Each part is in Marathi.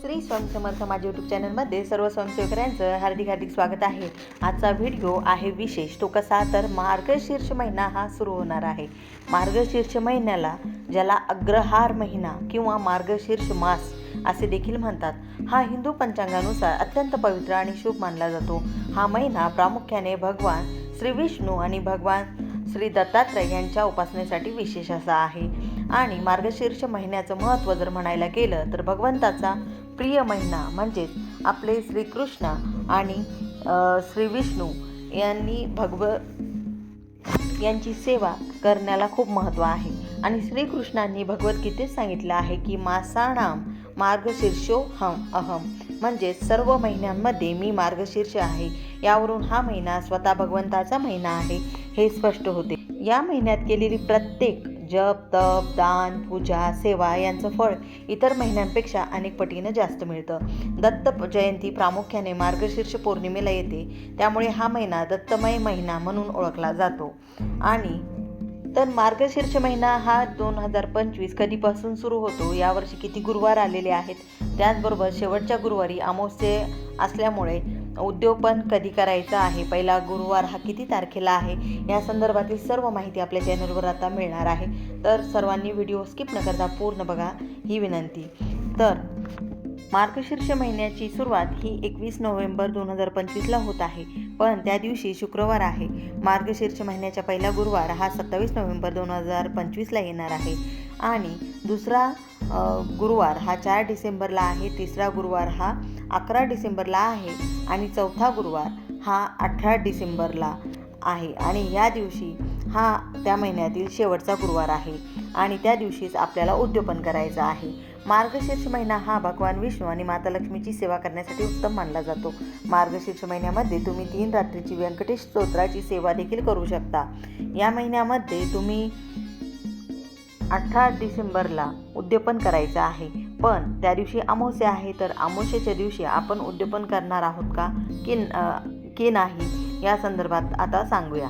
श्री स्वामी समर्थ माझ्या यूट्यूब चॅनलमध्ये सर्व स्वयंसेवकऱ्यांचं हार्दिक हार्दिक स्वागत आहे. आजचा व्हिडिओ आहे विशेष. तो कसा तर मार्गशीर्ष महिना हा सुरू होणार आहे. मार्गशीर्ष महिन्याला ज्याला अग्रहार महिना किंवा मार्गशीर्ष मास असे देखील म्हणतात हा हिंदू पंचांगानुसार अत्यंत पवित्र आणि शुभ मानला जातो. हा महिना प्रामुख्याने भगवान श्री विष्णू आणि भगवान श्री दत्तात्रय यांच्या उपासनेसाठी विशेष असा आहे. आणि मार्गशीर्ष महिन्याचं महत्त्व जर म्हणायला गेलं तर भगवंताचा प्रिय महिना म्हणजेच आपले श्रीकृष्ण आणि श्रीविष्णू श्री विष्णू यांनी भगव यांची सेवा करण्याला खूप महत्त्व आहे. आणि श्रीकृष्णांनी भगवद्गीतेत सांगितलं आहे की मासाणाम मार्गशीर्षो हम अहम म्हणजेच सर्व महिन्यांमध्ये मी मार्गशीर्ष आहे. यावरून हा महिना स्वतः भगवंताचा महिना आहे हे स्पष्ट होते. या महिन्यात केलेली प्रत्येक जप तप दान पूजा सेवा यांचं फळ इतर महिन्यांपेक्षा अनेक पटीनं जास्त मिळतं. दत्त जयंती प्रामुख्याने मार्गशीर्ष पौर्णिमेला येते. त्यामुळे हा महिना दत्तमय महिना म्हणून ओळखला जातो. आणि तर मार्गशीर्ष महिना हा दोन हजार पंचवीस कधीपासून सुरू होतो. यावर्षी किती गुरुवार आलेले आहेत? त्याचबरोबर शेवटच्या गुरुवारी अमावस्ये असल्यामुळे उद्योपन कधी करायचा आहे? पहिला गुरुवार हा किती तारखेला आहे? या संदर्भातील सर्व माहिती आपल्या चॅनलवर आता मिळणार आहे. तर सर्वांनी व्हिडिओ स्किप न करता पूर्ण बघा ही विनंती. तर मार्गशीर्ष महिन्याची सुरुवात ही एकवीस नोव्हेंबर दोन हजार पंचवीसला होत आहे. पण त्या दिवशी शुक्रवार आहे. मार्गशीर्ष महिन्याच्या पहिला गुरुवार हा सत्तावीस नोव्हेंबर दोन हजार पंचवीसला येणार आहे. आणि दुसरा गुरुवार हा चार डिसेंबरला आहे. तिसरा गुरुवार हा अकरा डिसेंबरला आहे. आणि चौथा गुरुवार हा अठरा डिसेंबरला आहे. आणि या दिवशी हा त्या महिन्यातील शेवटचा गुरुवार आहे. आणि त्या दिवशीच आपल्याला उद्योपन करायचं आहे. मार्गशीर्ष महिना हा भगवान विष्णू आणि माता लक्ष्मीची सेवा करण्यासाठी उत्तम मानला जातो. मार्गशीर्ष महिन्यामध्ये तुम्ही तीन रात्रीची व्यंकटेश स्तोत्राची सेवा देखील करू शकता. या महिन्यामध्ये तुम्ही अठरा डिसेंबरला उद्यापन करायचं आहे. पण त्या दिवशी अमावस्या आहे तर अमावस्येच्या दिवशी आपण उद्यापन करणार आहोत का? की की नाही? या संदर्भात आता सांगूया.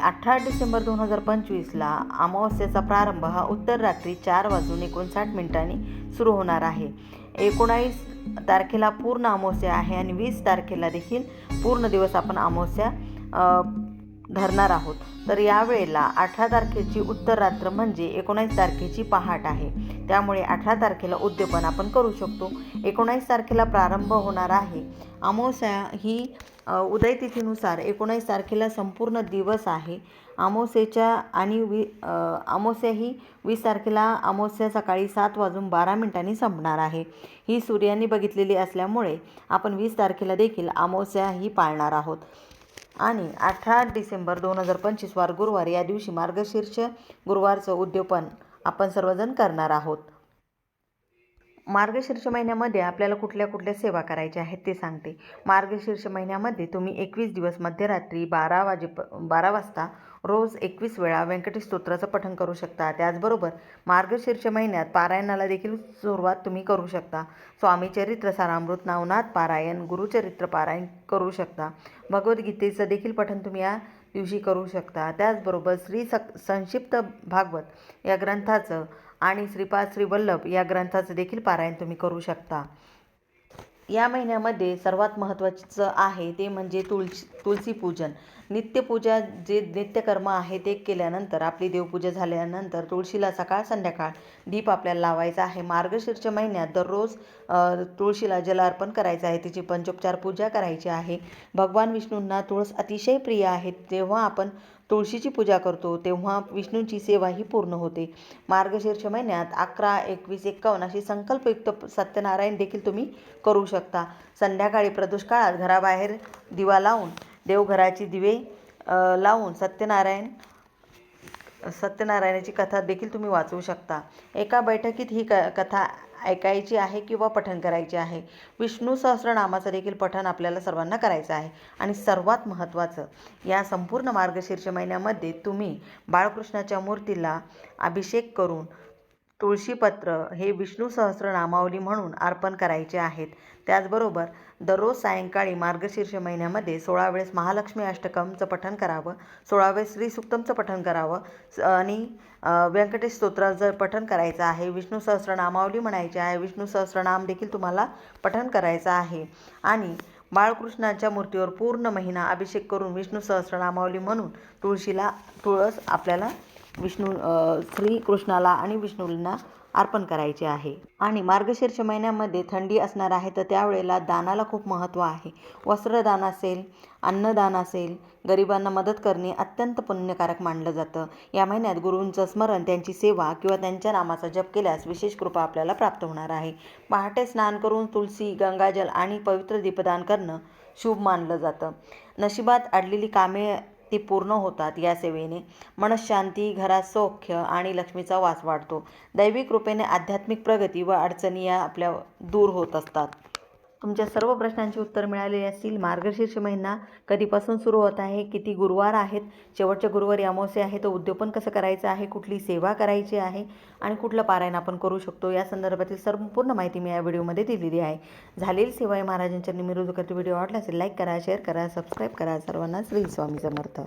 अठरा डिसेंबर दोन हजार पंचवीसला अमावस्येचा प्रारंभ हा उत्तर रात्री चार वाजून एकोणसाठ मिनिटांनी सुरू होणार आहे. एकोणावीस तारखेला पूर्ण अमावस्या आहे आणि वीस तारखेला देखील पूर्ण दिवस आपण अमावस्या धरणार आहोत. तर यावेळेला अठरा तारखेची उत्तर रात्र म्हणजे एकोणावीस तारखेची पहाट आहे. त्यामुळे अठरा तारखेला उद्यापन आपण करू शकतो. एकोणावीस तारखेला प्रारंभ होणार आहे. अमावस्या ही उदयतिथीनुसार एकोणावीस तारखेला संपूर्ण दिवस आहे. अमावस्येच्या आणि वी अमावस्या ही वीस तारखेला अमावस्या सकाळी सात वाजून बारा मिनिटांनी संपणार आहे. ही सूर्याने बघितलेली असल्यामुळे आपण वीस तारखेला देखील अमावस्या ही पाळणार आहोत. आणि अठरा डिसेंबर दोन हजार पंचवीस वार गुरुवार या दिवशी मार्गशीर्ष गुरुवारचं उद्योपन आपण सर्वजण करणार आहोत. मार्गशीर्ष महिन्यामध्ये आपल्याला कुठल्या कुठल्या सेवा करायच्या आहेत ते सांगते. मार्गशीर्ष महिन्यामध्ये तुम्ही एकवीस दिवस मध्यरात्री बारा वाजे बारा वाजता रोज एकवीस वेळा व्यंकटेश स्तोत्राचं पठण करू शकता. त्याचबरोबर मार्गशीर्ष महिन्यात पारायणाला देखील सुरुवात तुम्ही करू शकता. स्वामी चरित्र सारामृत नावनाथ पारायण गुरुचरित्र पारायण करू शकता. भगवद्गीतेचं देखील पठण तुम्ही या दिवशी करू शकता. त्याचबरोबर श्री सक संक्षिप्त भागवत या ग्रंथाचं आणि श्रीपाद श्रीवल्लभ या ग्रंथाचं देखील पारायण तुम्ही करू शकता. या महिन्यामध्ये सर्वात महत्त्वाचं आहे ते म्हणजे तुळशी तुळशी पूजन. नित्यपूजा जे नित्यकर्म आहे ते केल्यानंतर आपली देवपूजा झाल्यानंतर तुळशीला सकाळ संध्याकाळ दीप आपल्याला लावायचा आहे. मार्गशीर्ष महिन्यात दररोज तुळशीला जल अर्पण करायचं आहे. तिची पंचोपचार पूजा करायची आहे. भगवान विष्णूंना तुळस अतिशय प्रिय आहे. जेव्हा आपण तुळशीची पूजा करतो तेव्हा विष्णूंची सेवा ही पूर्ण होते. मार्गशीर्ष महिन्यात अकरा एकवीस एक्कावन्न अशी संकल्पयुक्त सत्यनारायण देखील तुम्ही करू शकता. संध्याकाळी प्रदोष काळात घराबाहेर दिवा लावून देवघराची दिवे लावून सत्यनारायण सत्यनारायणाची कथा देखील तुम्ही वाचवू शकता. एका बैठकीत ही क कथा ऐकायची आहे किंवा पठण करायचे आहे? विष्णू सहस्रनामाचं देखील पठण आपल्याला सर्वांना करायचं आहे. आणि सर्वात महत्त्वाचं या संपूर्ण मार्गशीर्ष महिन्यामध्ये तुम्ही बाळकृष्णाच्या मूर्तीला अभिषेक करून तुळशीपत्र हे विष्णू सहस्रनामावली म्हणून अर्पण करायचे आहेत. त्याचबरोबर दररोज सायंकाळी मार्गशीर्ष महिन्यामध्ये सोळा वेळेस महालक्ष्मी अष्टकमचं पठण करावं सोळा वेळेस श्रीसुक्तमचं पठण करावं स- आणि व्यंकटेश स्तोत्राचं पठण करायचं आहे. विष्णू सहस्रनामावली म्हणायची आहे. विष्णू सहस्रनाम देखील तुम्हाला पठण करायचं आहे. आणि बाळकृष्णाच्या मूर्तीवर पूर्ण महिना अभिषेक करून विष्णू सहस्रनामावली म्हणून तुळशीला तुळस आपल्याला विष्णू श्रीकृष्णाला आणि विष्णूंना अर्पण करायचे आहे. आणि मार्गशीर्ष महिन्यामध्ये थंडी असणार आहे तर त्यावेळेला दानाला खूप महत्त्व आहे. वस्त्रदान असेल अन्नदान असेल गरिबांना मदत करणे अत्यंत पुण्यकारक मानलं जातं. या महिन्यात गुरूंचं स्मरण त्यांची सेवा किंवा त्यांच्या नामाचा जप केल्यास विशेष कृपा आपल्याला प्राप्त होणार आहे. पहाटे स्नान करून तुलसी गंगाजल आणि पवित्र दीपदान करणं शुभ मानलं जातं. नशिबात अडलेली कामे ती पूर्ण होतात या सेवेने. मनशांती घरात सौख्य आणि लक्ष्मीचा वास वाढतो. दैवी कृपेने आध्यात्मिक प्रगती व अडचणी या आपल्या दूर होत असतात. तुमच्या सर्व प्रश्नांची उत्तर मिळालेली असतील. मार्गशीर्ष महिना कधीपासून सुरू होत आहे? किती गुरुवार आहेत? शेवटच्या गुरुवारी अमावस्या आहे. तो उद्योपन कसं करायचं आहे? कुठली सेवा करायची आहे? आणि कुठलं पारायण आपण करू शकतो? या संदर्भातील संपूर्ण माहिती मी या व्हिडिओमध्ये दिलेली आहे. झालेली सेवा आहे महाराजांच्या निमित्त व्हिडिओ आवडला असेल लाईक करा शेअर करा सबस्क्राईब करा. सर्वांना श्री स्वामी समर्थ.